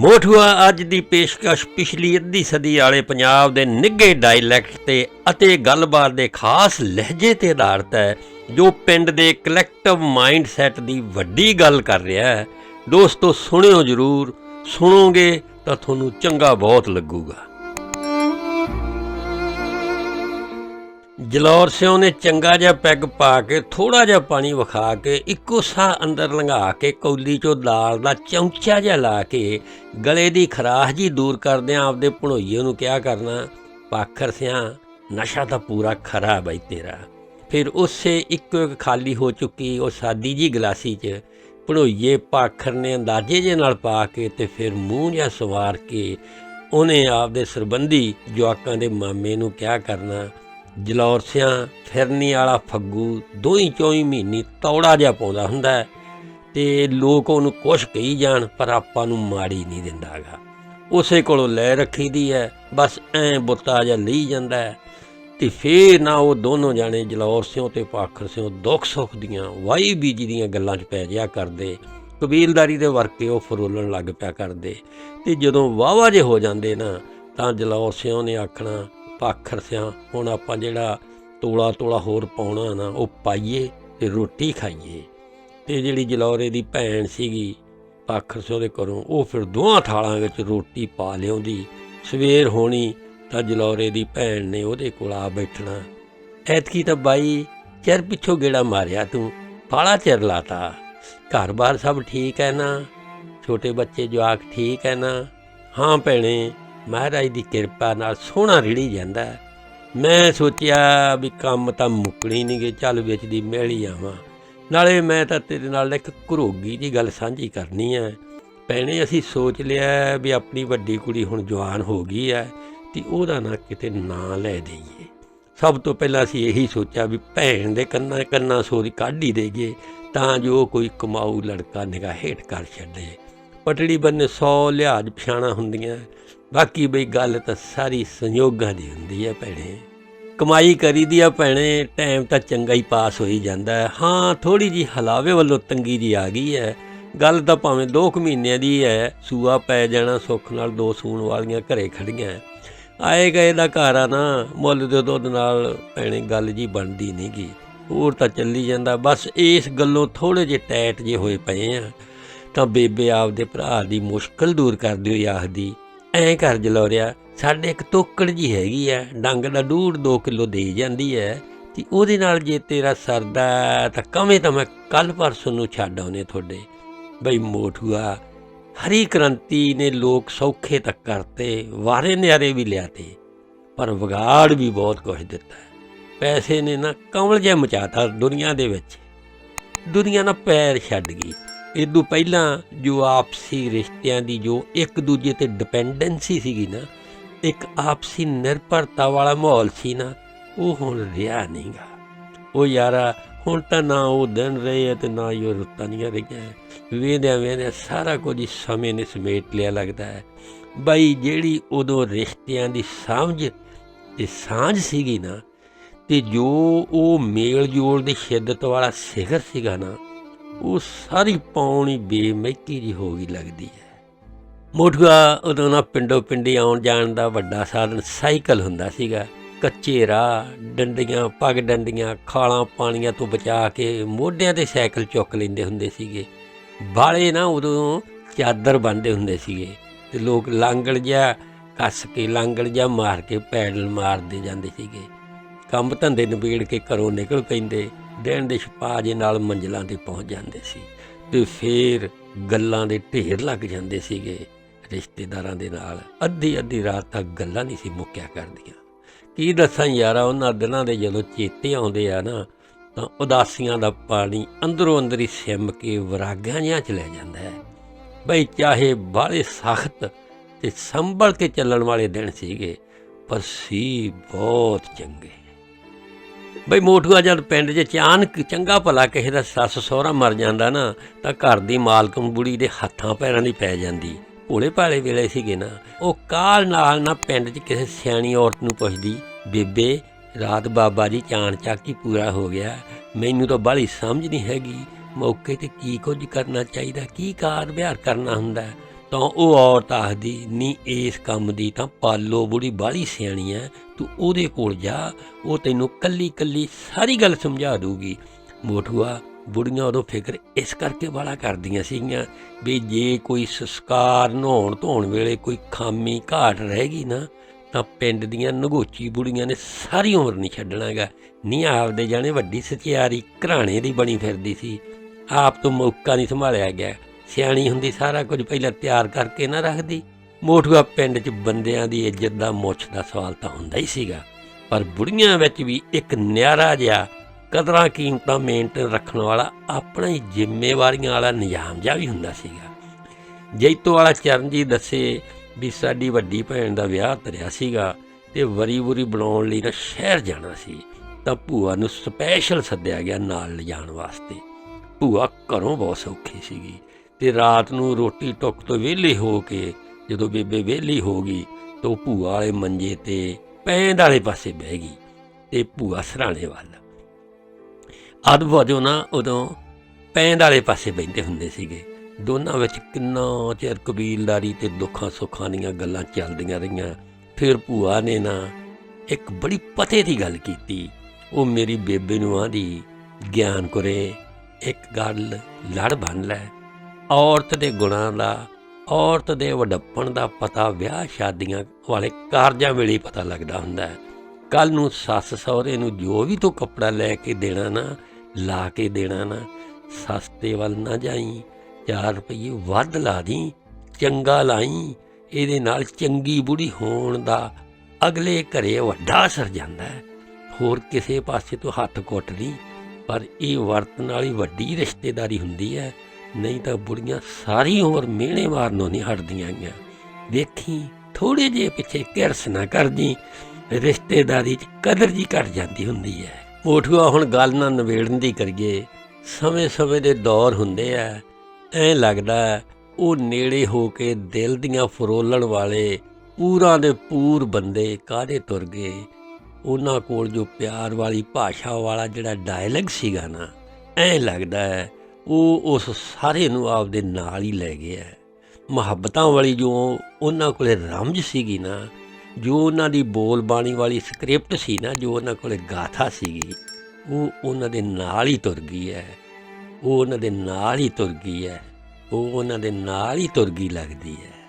ਮੋਠੂਆ ਅੱਜ ਦੀ ਪੇਸ਼ਕਸ਼ ਪਿਛਲੀ ਅੱਧੀ ਸਦੀ ਵਾਲੇ ਪੰਜਾਬ ਦੇ ਨਿੱਘੇ ਡਾਇਲੈਕਟ ਤੇ ਅਤੇ ਗੱਲਬਾਤ ਦੇ ਖਾਸ ਲਹਿਜੇ ਤੇ ਆਧਾਰਿਤ ਹੈ, ਜੋ ਪਿੰਡ ਦੇ ਕਲੈਕਟਿਵ ਮਾਈਂਡਸੈਟ ਦੀ ਵੱਡੀ ਗੱਲ ਕਰ ਰਿਹਾ ਹੈ। ਦੋਸਤੋ, ਸੁਣਿਓ ਜਰੂਰ, ਸੁਣੋਗੇ ਤਾਂ ਤੁਹਾਨੂੰ ਚੰਗਾ ਬਹੁਤ ਲੱਗੂਗਾ। ਜਲੌਰ ਸਿਓ ਨੇ ਚੰਗਾ ਜਿਹਾ ਪੈਗ ਪਾ ਕੇ ਥੋੜਾ ਜਿਹਾ ਪਾਣੀ ਵਿਖਾ ਕੇ, ਇੱਕੋ ਸਾਹ ਅੰਦਰ ਲੰਘਾ ਕੇ, ਕੌਲੀ ਚੋਂ ਦਾਲ ਦਾ ਚਮਚਾ ਜਿਹਾ ਲਾ ਕੇ ਗਲੇ ਦੀ ਖਰਾਸ਼ ਜੀ ਦੂਰ ਕਰਦਿਆਂ ਆਪਦੇ ਭਣੋਈਏ ਨੂੰ ਕਿਹਾ ਕਰਨਾ, ਪਾਖਰ ਸਿਆ ਨਸ਼ਾ ਤਾਂ ਪੂਰਾ ਖਰਾ ਬਈ ਤੇਰਾ। ਫਿਰ ਉਸੇ ਇੱਕੋ ਇੱਕ ਖਾਲੀ ਹੋ ਚੁੱਕੀ ਉਹ ਸਾਦੀ ਜੀ ਗਲਾਸੀ 'ਚ ਭਣੋਈਏ ਪਾਖਰ ਨੇ ਅੰਦਾਜ਼ੇ ਜੇ ਨਾਲ ਪਾ ਕੇ ਤੇ ਫਿਰ ਮੂੰਹ ਜਿਹਾ ਸਵਾਰ ਕੇ ਉਹਨੇ ਆਪਦੇ ਸਰਬੰਧੀ ਜਵਾਕਾਂ ਦੇ ਮਾਮੇ ਨੂੰ ਕਿਹਾ ਕਰਨਾ ਜਲੌਰਸਿਆਂ ਫਿਰਨੀ ਵਾਲਾ ਫੱਗੂ ਦੋਈ ਚੌਈ ਮਹੀਨੇ ਤੌੜਾ ਜਿਹਾ ਪਾਉਂਦਾ ਹੁੰਦਾ ਹੈ ਤੇ ਲੋਕ ਉਹਨੂੰ ਕੁਛ ਕਹੀ ਜਾਣ, ਪਰ ਆਪਾਂ ਨੂੰ ਮਾੜੀ ਨਹੀਂ ਦਿੰਦਾਗਾ। ਉਸੇ ਕੋਲੋਂ ਲੈ ਰੱਖੀਦੀ ਹੈ, ਬਸ ਐ ਬੁੱਤਾ ਜਿਹਾ ਲਈ ਜਾਂਦਾ ਹੈ ਤੇ ਫੇਰ ਨਾ ਉਹ ਦੋਨੋਂ ਜਾਣੇ ਜਲੌਰ ਸਿਓ ਤੇ ਪਾਖਰ ਸਿਓ ਦੁੱਖ ਸੁੱਖ ਦੀਆਂ ਵਾਈ ਬੀਜੀ ਦੀਆਂ ਗੱਲਾਂ 'ਚ ਪੈ ਜਿਆ ਕਰਦੇ, ਕਬੀਲਦਾਰੀ ਦੇ ਵਰਕੇ ਉਹ ਫਰੋਲਣ ਲੱਗ ਪਿਆ ਕਰਦੇ ਤੇ ਜਦੋਂ ਵਾਵਾ ਜੇ ਹੋ ਜਾਂਦੇ ਨਾ, ਤਾਂ ਜਲੌਰ ਸਿਓ ਨੇ ਆਖਣਾ ਪਾਖਰ ਸਿਆਂ। ਹੁਣ ਆਪਾਂ ਜਿਹੜਾ ਤੋਲਾ ਤੋਲਾ ਹੋਰ ਪਾਉਣਾ ਨਾ, ਉਹ ਪਾਈਏ ਤੇ ਰੋਟੀ ਖਾਈਏ। ਤੇ ਜਿਹੜੀ ਜਲੌਰੇ ਦੀ ਭੈਣ ਸੀਗੀ ਪਾਖਰ ਸਿਓ ਦੇ ਘਰੋਂ, ਉਹ ਫਿਰ ਦੋਹਾਂ ਥਾਲਾਂ ਵਿੱਚ ਰੋਟੀ ਪਾ ਲਿਆਉਂਦੀ। ਸਵੇਰ ਹੋਣੀ ਤਾਂ ਜਲੌਰੇ ਦੀ ਭੈਣ ਨੇ ਉਹਦੇ ਕੋਲ ਆ ਬੈਠਣਾ। ਐਤਕੀ ਤਾਂ ਬਾਈ, ਚਿਰ ਪਿੱਛੋਂ ਗੇੜਾ ਮਾਰਿਆ ਤੂੰ, ਬਾਹਲਾ ਚਿਰ ਲਾਤਾ। ਘਰ-ਬਾਰ ਸਭ ਠੀਕ ਹੈ ਨਾ? ਛੋਟੇ ਬੱਚੇ ਜਵਾਕ ਠੀਕ ਹੈ ਨਾ? ਹਾਂ ਭੈਣੇ ਮਹਾਰਾਜ ਦੀ ਕਿਰਪਾ ਨਾਲ ਸੋਹਣਾ ਰਿੜੀ ਜਾਂਦਾ ਹੈ। ਮੈਂ ਸੋਚਿਆ ਵੀ ਕੰਮ ਤਾਂ ਮੁੱਕਣੀ ਨਹੀਂ ਗਏ ਚੱਲ ਵਿੱਚ ਦੀ ਮਿਲ ਹੀ ਆਵਾਂ। ਨਾਲੇ ਮੈਂ ਤਾਂ ਤੇਰੇ ਨਾਲ ਇੱਕ ਘਰੋਗੀ ਦੀ ਗੱਲ ਸਾਂਝੀ ਕਰਨੀ ਹੈ। ਭੈਣੇ, ਅਸੀਂ ਸੋਚ ਲਿਆ ਵੀ ਆਪਣੀ ਵੱਡੀ ਕੁੜੀ ਹੁਣ ਜਵਾਨ ਹੋ ਗਈ ਹੈ, ਤੇ ਉਹਦਾ ਨਾ ਕਿਤੇ ਨਾਂ ਲੈ ਦੇਈਏ। ਸਭ ਤੋਂ ਪਹਿਲਾਂ ਅਸੀਂ ਇਹੀ ਸੋਚਿਆ ਵੀ ਭੈਣ ਦੇ ਕੰਨਾਂ ਕੰਨਾਂ ਸੋਰੀ ਕੱਢ ਹੀ ਦੇਈਏ, ਤਾਂ ਜੋ ਕੋਈ ਕਮਾਊ ਲੜਕਾ ਨਿਗਾਹ ਹੇਠ ਕਰ ਛੱਡੇ। ਪਟੜੀ ਬੰਨੇ 100 ਲਿਹਾਜ਼ ਪਛਾਣਾ ਹੁੰਦੀਆਂ। ਬਾਕੀ ਬਈ ਗੱਲ ਤਾਂ ਸਾਰੀ ਸੰਯੋਗਾਂ ਦੀ ਹੁੰਦੀ ਹੈ ਭੈਣੇ। ਕਮਾਈ ਕਰੀਦੀ ਆ ਭੈਣੇ ਟਾਈਮ ਤਾਂ ਚੰਗਾ ਹੀ ਪਾਸ ਹੋਈ ਜਾਂਦਾ ਹੈ। ਹਾਂ ਥੋੜੀ ਜੀ ਹਲਾਵੇ ਵੱਲੋਂ ਤੰਗੀ ਜੀ ਆ ਗਈ ਹੈ। ਗੱਲ ਤਾਂ ਭਾਵੇਂ 2 ਕੁ ਮਹੀਨਿਆਂ ਦੀ ਹੈ, ਸੂਆ ਪੈ ਜਾਣਾ, ਸੁੱਖ ਨਾਲ ਦੋ ਸੂਣ ਵਾਲੀਆਂ ਘਰੇ ਖੜੀਆਂ। ਆਏ ਗਏ ਦਾ ਘਰ ਆ ਨਾ, ਮੁੱਲ ਦੇ ਦੁੱਧ ਨਾਲ ਭੈਣੇ ਗੱਲ ਜੀ ਬਣਦੀ ਨਹੀਂਗੀ ਹੋਰ ਤਾਂ ਚੱਲੀ ਜਾਂਦਾ, ਬਸ ਇਸ ਗੱਲੋਂ ਥੋੜੇ ਜਿਹੇ ਟੈਟ ਜੇ ਹੋਏ ਪਏ ਆ। ਤਾਂ ਬੇਬੇ ਆਪਦੇ ਭਰਾ ਦੀ ਮੁਸ਼ਕਲ ਦੂਰ ਕਰਦੀ ਹੋਈ ਆਖਦੀ ਐਂ ਕਰ ਜਲੋਰਿਆ, ਸਾਡੇ ਇੱਕ ਤੋਕੜ ਜੀ ਹੈਗੀ ਆ, ਡੰਗ ਦਾ ਡੂੜ 2 ਕਿਲੋ ਦੇ ਜਾਂਦੀ ਹੈ ਤੇ ਉਹਦੇ ਨਾਲ ਜੇ ਤੇਰਾ ਸਰਦਾ ਤਾਂ ਕਵੇਂ ਤਾਂ ਮੈਂ ਕੱਲ ਪਰਸੋਂ ਨੂੰ ਛੱਡ ਆਉਨੇ ਤੁਹਾਡੇ। ਬਈ ਮੋਠੂਆ ਹਰੀ ਕ੍ਰਾਂਤੀ ਨੇ ਲੋਕ ਸੌਖੇ ਤੱਕ ਕਰਤੇ, ਵਾਰੇ ਨਿਆਰੇ ਵੀ ਲਿਆਤੇ, ਪਰ ਵਿਗਾੜ ਵੀ ਬਹੁਤ ਕੁਝ ਦਿੱਤਾ। ਪੈਸੇ ਨੇ ਨਾ ਕਮਲ ਜਿਹਾ ਮਚਾਤਾ ਦੁਨੀਆ ਦੇ ਵਿੱਚ। ਦੁਨੀਆ ਨਾ ਪੈਰ ਛੱਡ ਗਈ। ਇਦੋਂ ਪਹਿਲਾਂ ਜੋ ਆਪਸੀ ਰਿਸ਼ਤਿਆਂ ਦੀ ਜੋ ਇੱਕ ਦੂਜੇ ਤੇ ਡਿਪੈਂਡੈਂਸੀ ਸੀਗੀ ਨਾ, ਇੱਕ ਆਪਸੀ ਨਿਰਭਰਤਾ ਵਾਲਾ ਮਾਹੌਲ ਸੀ ਨਾ, ਉਹ ਹੁਣ ਰਿਹਾ ਨਹੀਂਗਾ। ਉਹ ਯਾਰਾ, ਹੁਣ ਤਾਂ ਨਾ ਉਹ ਦਿਨ ਰਹੇ ਆ ਤੇ ਨਾ ਹੀ ਉਹ ਰੁੱਤਾਂ ਨਹੀਂ ਰਹੀਆਂ ਵੇਂਦਿਆਂ ਵੇਂਦਿਆਂ ਸਾਰਾ ਕੁਝ ਸਮੇਂ ਨੇ ਸਮੇਟ ਲਿਆ ਲੱਗਦਾ ਹੈ। ਬਈ ਜਿਹੜੀ ਉਦੋਂ ਰਿਸ਼ਤਿਆਂ ਦੀ ਸਮਝ ਤੇ ਸਾਂਝ ਸੀਗੀ ਨਾ, ਤੇ ਜੋ ਉਹ ਮੇਲ ਜੋਲ ਦੀ ਸ਼ਿੱਦਤ ਵਾਲਾ ਸਿਖਰ ਸੀਗਾ ਨਾ ਉਹ ਸਾਰੀ ਪੌਣੀ ਬੇਮਹਿਕੀ ਜੀ ਹੋ ਗਈ ਲੱਗਦੀ ਹੈ। ਮੋਠੂਆ ਉਦੋਂ ਨਾ ਪਿੰਡੋਂ ਪਿੰਡੀ ਆਉਣ ਜਾਣ ਦਾ ਵੱਡਾ ਸਾਧਨ ਸਾਈਕਲ ਹੁੰਦਾ ਸੀਗਾ। ਕੱਚੇ ਰਾਹ ਡੰਡੀਆਂ, ਪੱਗ ਡੰਡੀਆਂ, ਖਾਲਾਂ ਪਾਣੀਆਂ ਤੋਂ ਬਚਾ ਕੇ ਮੋਢਿਆਂ ਤੇ ਸਾਈਕਲ ਚੁੱਕ ਲੈਂਦੇ ਹੁੰਦੇ ਸੀਗੇ। ਬਾਲੇ ਨਾ ਉਦੋਂ ਚਾਦਰ ਬੰਨਦੇ ਹੁੰਦੇ ਸੀਗੇ ਤੇ ਲੋਕ ਲਾਂਗਲ ਜਿਹਾ ਕੱਸ ਕੇ, ਲਾਂਗਲ ਜਿਹਾ ਮਾਰ ਕੇ ਪੈਡਲ ਮਾਰਦੇ ਜਾਂਦੇ ਸੀਗੇ। ਕੰਮ ਧੰਦੇ ਨਿਬੇੜ ਕੇ ਘਰੋਂ ਨਿਕਲ ਪੈਂਦੇ। ਦਿਨ ਦੇ ਛਪਾ ਜੇ ਨਾਲ ਮੰਜ਼ਲਾਂ ਤੇ ਪਹੁੰਚ ਜਾਂਦੇ ਸੀ ਤੇ ਫੇਰ ਗੱਲਾਂ ਦੇ ਢੇਰ ਲੱਗ ਜਾਂਦੇ ਸੀਗੇ ਰਿਸ਼ਤੇਦਾਰਾਂ ਦੇ ਨਾਲ। ਅੱਧੀ ਅੱਧੀ ਰਾਤ ਤੱਕ ਗੱਲਾਂ ਨਹੀਂ ਸੀ ਮੁੱਕਿਆ ਕਰਦੀਆਂ। ਕੀ ਦੱਸਾਂ ਯਾਰਾ, ਉਹਨਾਂ ਦਿਨਾਂ ਦੇ ਜਦੋਂ ਚੇਤੇ ਆਉਂਦੇ ਆ ਨਾ, ਤਾਂ ਉਦਾਸੀਆਂ ਦਾ ਪਾਣੀ ਅੰਦਰੋਂ ਅੰਦਰ ਹੀ ਸਿਮ ਕੇ ਵਿਰਾਗਾਂ ਜਿਹਾ ਚ ਲੈ ਜਾਂਦਾ ਹੈ। ਬਈ ਚਾਹੇ ਬਾਹਲੇ ਸਖਤ ਤੇ ਸੰਭਲ ਕੇ ਚੱਲਣ ਵਾਲੇ ਦਿਨ ਸੀਗੇ, ਪਰ ਸੀ ਬਹੁਤ ਚੰਗੇ। ਬਈ ਮੋਠੂਆ ਜਦ ਪਿੰਡ 'ਚ ਅਚਾਨਕ ਚੰਗਾ ਭਲਾ ਕਿਸੇ ਦਾ ਸੱਸ ਸਹੁਰਾ ਮਰ ਜਾਂਦਾ ਨਾ, ਤਾਂ ਘਰ ਦੀ ਮਾਲਕਮ ਬੁੜੀ ਦੇ ਹੱਥਾਂ ਪੈਰਾਂ ਦੀ ਪੈ ਜਾਂਦੀ। ਭੋਲੇ ਭਾਲੇ ਵੇਲੇ ਸੀਗੇ ਨਾ, ਉਹ ਕਾਲ ਨਾਲ ਨਾ ਪਿੰਡ 'ਚ ਕਿਸੇ ਸਿਆਣੀ ਔਰਤ ਨੂੰ ਪੁੱਛਦੀ, ਬੇਬੇ, ਰਾਤ ਬਾਬਾ ਜੀ ਚਾਣ ਚੱਕ ਹੀ ਪੂਰਾ ਹੋ ਗਿਆ, ਮੈਨੂੰ ਤਾਂ ਬਾਹਲੀ ਸਮਝ ਨਹੀਂ ਹੈਗੀ, ਮੌਕੇ ਤੇ ਕੀ ਕੁਝ ਕਰਨਾ ਚਾਹੀਦਾ, ਕੀ ਕਾਰ ਵਿਹਾਰ ਕਰਨਾ ਹੁੰਦਾ? ਤਾਂ ਉਹ ਔਰਤ ਆਖਦੀ ਨਹੀਂ ਇਸ ਕੰਮ ਦੀ ਤਾਂ ਪਾਲੋ ਬੁੜੀ ਬਾਹਲੀ ਸਿਆਣੀ ਐ, ਤੂੰ ਉਹਦੇ ਕੋਲ ਜਾ, ਉਹ ਤੈਨੂੰ ਕੱਲੀ ਕੱਲੀ ਸਾਰੀ ਗੱਲ ਸਮਝਾ ਦੂਗੀ। ਮੋਠੂਆ ਬੁੜੀਆਂ ਉਦੋਂ ਫਿਕਰ ਇਸ ਕਰਕੇ ਵਾਲਾ ਕਰਦੀਆਂ ਸੀਗੀਆਂ ਵੀ ਜੇ ਕੋਈ ਸੰਸਕਾਰ ਨਹਾਉਣ ਧੋਣ ਵੇਲੇ ਕੋਈ ਖਾਮੀ ਘਾਟ ਰਹੇਗੀ ਨਾ, ਤਾਂ ਪਿੰਡ ਦੀਆਂ ਨਗੋਚੀ ਬੁੜੀਆਂ ਨੇ ਸਾਰੀ ਉਮਰ ਨਹੀਂ ਛੱਡਣਾਗਾ। ਨਹੀਂ ਆਪਦੇ ਜਾਣੇ ਵੱਡੀ ਸਚਿਆਰੀ ਘਰਾਣੇ ਦੀ ਬਣੀ ਫਿਰਦੀ ਸੀ। ਆਪ ਤੋਂ ਮੌਕਾ ਨਹੀਂ ਸੰਭਾਲਿਆ ਗਿਆ। ਸਿਆਣੀ ਹੁੰਦੀ, ਸਾਰਾ ਕੁਝ ਪਹਿਲਾਂ ਤਿਆਰ ਕਰਕੇ ਨਾ ਰੱਖਦੀ। ਮੋਠੂਆ ਪਿੰਡ 'ਚ ਬੰਦਿਆਂ ਦੀ ਇੱਜ਼ਤ ਦਾ ਮੁੱਛ ਦਾ ਸਵਾਲ ਤਾਂ ਹੁੰਦਾ ਹੀ ਸੀਗਾ। ਪਰ ਬੁੜੀਆਂ ਵਿੱਚ ਵੀ ਇੱਕ ਨਿਆਰਾ ਜਿਹਾ ਕਦਰਾਂ ਕੀਮਤਾਂ ਮੇਨਟੇਨ ਰੱਖਣ ਵਾਲਾ, ਆਪਣਾ ਹੀ ਜ਼ਿੰਮੇਵਾਰੀਆਂ ਵਾਲਾ ਨਿਜ਼ਾਮ ਜਿਹਾ ਵੀ ਹੁੰਦਾ ਸੀਗਾ। ਜੈਤੋ ਵਾਲਾ ਚਰਨਜੀਤ ਦੱਸੇ ਵੀ ਸਾਡੀ ਵੱਡੀ ਭੈਣ ਦਾ ਵਿਆਹ ਤਰਿਆ ਸੀਗਾ ਤੇ ਵਰੀ ਵਰੀ ਬਣਾਉਣ ਲਈ ਨਾ ਸ਼ਹਿਰ ਜਾਣਾ ਸੀ। ਤਾਂ ਭੂਆ ਨੂੰ ਸਪੈਸ਼ਲ ਸੱਦਿਆ ਗਿਆ ਨਾਲ ਲਿਜਾਣ ਵਾਸਤੇ। ਭੂਆ ਘਰੋਂ ਬਹੁਤ ਸੌਖੀ ਸੀਗੀ। ਤੇ ਰਾਤ ਨੂੰ ਰੋਟੀ ਟੁੱਕ ਤੋਂ ਵਿਹਲੇ ਹੋ ਕੇ ਜਦੋਂ ਬੇਬੇ ਵਿਹਲੀ ਹੋ ਗਈ ਤਾਂ ਉਹ ਭੂਆ ਵਾਲੇ ਮੰਜੇ ਤੇ ਪੈਂਦ ਵਾਲੇ ਪਾਸੇ ਬਹਿ ਗਈ ਤੇ ਭੂਆ ਸਰਾਣੇ ਵੱਲ। ਅਦ ਵਜੋਂ ਨਾ ਉਦੋਂ ਪੈਂਦ ਵਾਲੇ ਪਾਸੇ ਬੈਠੇ ਹੁੰਦੇ ਸੀਗੇ। ਦੋਨਾਂ ਵਿੱਚ ਕਿੰਨਾ ਚਿਰ ਕਬੀਲਦਾਰੀ ਤੇ ਦੁੱਖਾਂ ਸੁੱਖਾਂ ਦੀਆਂ ਗੱਲਾਂ ਚੱਲਦੀਆਂ ਰਹੀਆਂ। ਫਿਰ ਭੂਆ ਨੇ ਨਾ ਇੱਕ ਬੜੀ ਪਤੇ ਦੀ ਗੱਲ ਕੀਤੀ। ਉਹ ਮੇਰੀ ਬੇਬੇ ਨੂੰ ਆਂਦੀ ਗਿਆਨ ਕਰੇ, ਇੱਕ ਗੱਲ ਲੜ ਬਣ ਲੈ। ਔਰਤ ਦੇ ਗੁਣਾਂ ਦਾ, ਔਰਤ ਦੇ ਵਡੱਪਣ ਦਾ ਪਤਾ ਵਿਆਹ ਸ਼ਾਦੀਆਂ ਵਾਲੇ ਕਾਰਜਾਂ ਵੇਲੇ ਪਤਾ ਲੱਗਦਾ ਹੁੰਦਾ ਹੈ। ਕੱਲ ਨੂੰ ਸੱਸ ਸਹੁਰੇ ਨੂੰ ਜੋ ਵੀ ਤੂੰ ਕੱਪੜਾ ਲੈ ਕੇ ਦੇਣਾ ਨਾ, ਲਾ ਕੇ ਦੇਣਾ ਨਾ, ਸਸਤੇ ਵੱਲ ਨਾ ਜਾਈ 4 ਰੁਪਏ ਵੱਧ ਲਾ ਦੀ ਚੰਗਾ ਲਾਈ, ਇਹਦੇ ਨਾਲ ਚੰਗੀ ਬੁੜੀ ਹੋਣ ਦਾ ਅਗਲੇ ਘਰੇ ਵੱਡਾ ਅਸਰ ਜਾਂਦਾ ਹੈ। ਹੋਰ ਕਿਸੇ ਪਾਸੇ ਤੋਂ ਹੱਥ ਕੁੱਟ ਨਹੀਂ ਪਰ ਇਹ ਵਰਤਨ ਵਾਲੀ ਵੱਡੀ ਰਿਸ਼ਤੇਦਾਰੀ ਹੁੰਦੀ ਹੈ। ਨਹੀਂ ਤਾਂ ਬੁੜੀਆਂ ਸਾਰੀ ਉਮਰ ਮਿਹਣੇ ਮਾਰਨੋਂ ਨਹੀਂ ਹਟਦੀਆਂ ਗੀਆਂ ਵੇਖੀ ਥੋੜੇ ਜੇ ਪਿੱਛੇ ਕਿਰਸ ਨਾ ਕਰਦੀ, ਰਿਸ਼ਤੇਦਾਰੀ 'ਚ ਕਦਰ ਜੀ ਘਟ ਜਾਂਦੀ ਹੁੰਦੀ ਹੈ ਮੋਠੂਆ ਹੁਣ ਗੱਲ ਨਾ ਨਵੇੜਨ ਦੀ ਕਰੀਏ, ਸਮੇਂ-ਸਮੇਂ ਦੇ ਦੌਰ ਹੁੰਦੇ ਆ ਐ ਲੱਗਦਾ ਉਹ ਨੇੜੇ ਹੋ ਕੇ ਦਿਲ ਦੀਆਂ ਫਰੋਲਣ ਵਾਲੇ ਪੂਰਾਂ ਦੇ ਪੂਰ ਬੰਦੇ ਕਾਹਦੇ ਤੁਰ ਗਏ। ਉਹਨਾਂ ਕੋਲ ਜੋ ਪਿਆਰ ਵਾਲੀ ਭਾਸ਼ਾ ਵਾਲਾ ਜਿਹੜਾ ਡਾਇਲੌਗ ਸੀਗਾ ਨਾ, ਐ ਲੱਗਦਾ ਹੈ ਉਹ ਉਸ ਸਾਰੇ ਨੂੰ ਆਪਦੇ ਨਾਲ ਹੀ ਲੈ ਗਿਆ। ਮੁਹੱਬਤਾਂ ਵਾਲੀ ਜੋ ਉਹਨਾਂ ਕੋਲੇ ਰਮਜ ਸੀਗੀ ਨਾ, ਜੋ ਉਹਨਾਂ ਦੀ ਬੋਲ ਬਾਣੀ ਵਾਲੀ ਸਕ੍ਰਿਪਟ ਸੀ ਨਾ, ਜੋ ਉਹਨਾਂ ਕੋਲੇ ਗਾਥਾ ਸੀਗੀ, ਉਹ ਉਹਨਾਂ ਦੇ ਨਾਲ ਹੀ ਤੁਰ ਗਈ ਹੈ ਉਹ ਉਹਨਾਂ ਦੇ ਨਾਲ ਹੀ ਤੁਰ ਗਈ ਹੈ ਉਹ ਉਹਨਾਂ ਦੇ ਨਾਲ ਹੀ ਤੁਰ ਗਈ ਲੱਗਦੀ ਹੈ